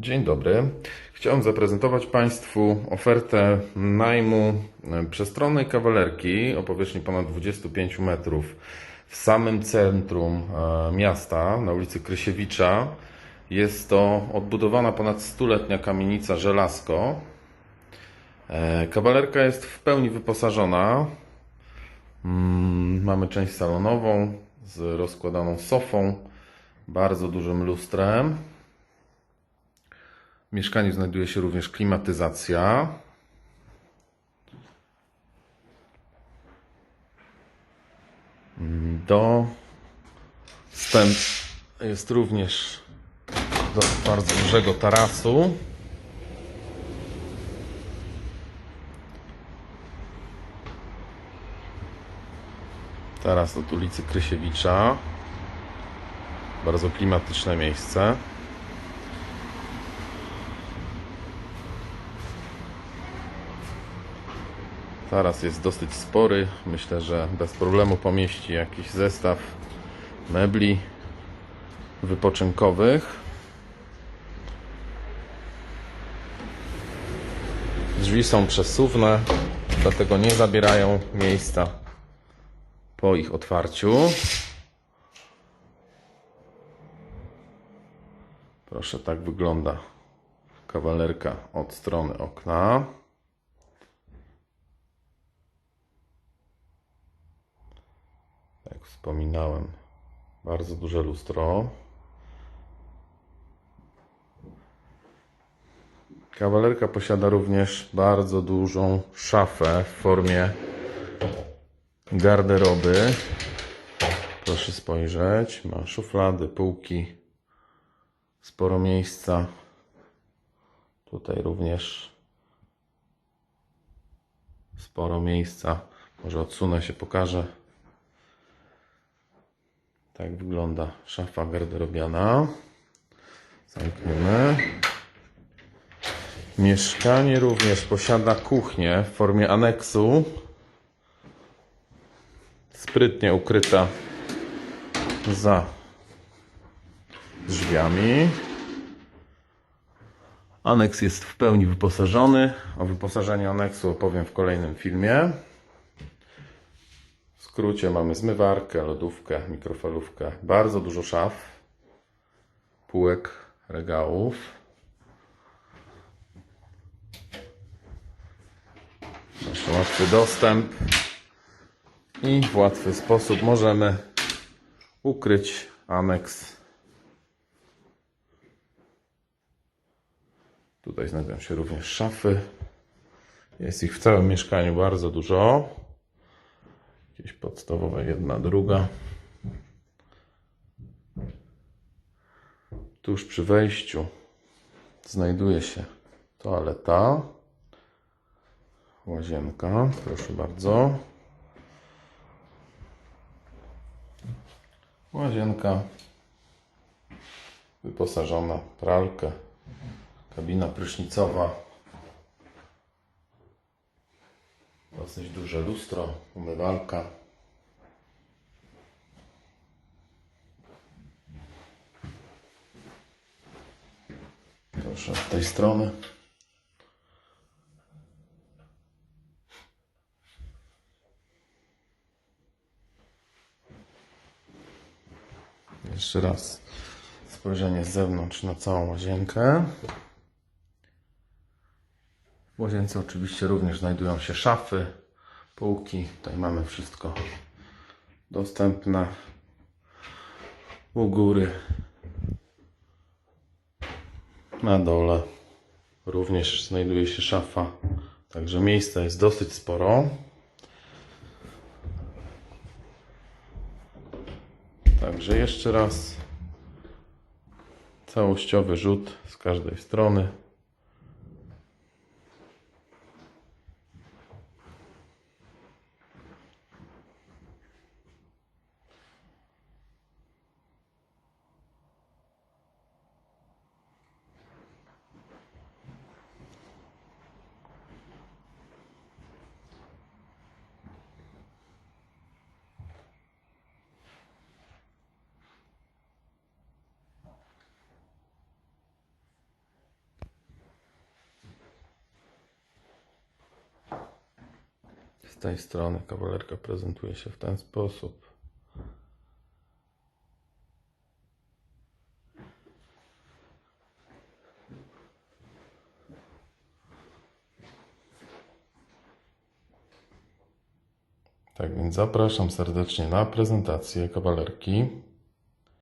Dzień dobry. Chciałem zaprezentować Państwu ofertę najmu e, przestronnej kawalerki o powierzchni ponad 25 metrów w samym centrum e, miasta, na ulicy Krysiewicza. Jest to odbudowana ponad stuletnia kamienica Żelazko. E, Kawalerka jest w pełni wyposażona. Mm, Mamy część salonową z rozkładaną sofą, bardzo dużym lustrem. W mieszkaniu znajduje się również klimatyzacja. Do wstęp jest również do bardzo dużego tarasu. Taras od ulicy Krysiewicza. Bardzo klimatyczne miejsce. Taras jest dosyć spory. Myślę, że bez problemu pomieści jakiś zestaw mebli wypoczynkowych. Drzwi są przesuwne, dlatego nie zabierają miejsca po ich otwarciu. Proszę, tak wygląda kawalerka od strony okna. Wspominałem, bardzo duże lustro. Kawalerka posiada również bardzo dużą szafę w formie garderoby. Proszę spojrzeć, ma szuflady, półki, sporo miejsca. Tutaj również sporo miejsca. Może odsunę się, pokażę. Tak wygląda szafa garderobiana. Zamkniemy. Mieszkanie również posiada kuchnię w formie aneksu. Sprytnie ukryta za drzwiami. Aneks jest w pełni wyposażony. O wyposażeniu aneksu opowiem w kolejnym filmie. Skrócie mamy zmywarkę, lodówkę, mikrofalówkę, bardzo dużo szaf, półek, regałów. Masz łatwy dostęp i w łatwy sposób możemy ukryć aneks. Tutaj znajdują się również szafy. Jest ich w całym mieszkaniu bardzo dużo. Jakieś podstawowe, jedna, druga. Tuż przy wejściu znajduje się toaleta, łazienka, proszę bardzo. Łazienka wyposażona pralkę, kabina prysznicowa, dosyć duże lustro, umywalka. Proszę od tej strony. Jeszcze raz spojrzenie z zewnątrz na całą łazienkę. W łazience oczywiście również znajdują się szafy, półki. Tutaj mamy wszystko dostępne. U góry, na dole również znajduje się szafa. Także miejsca jest dosyć sporo. Także jeszcze raz całościowy rzut z każdej strony. Z tej strony kawalerka prezentuje się w ten sposób. Tak więc zapraszam serdecznie na prezentację kawalerki.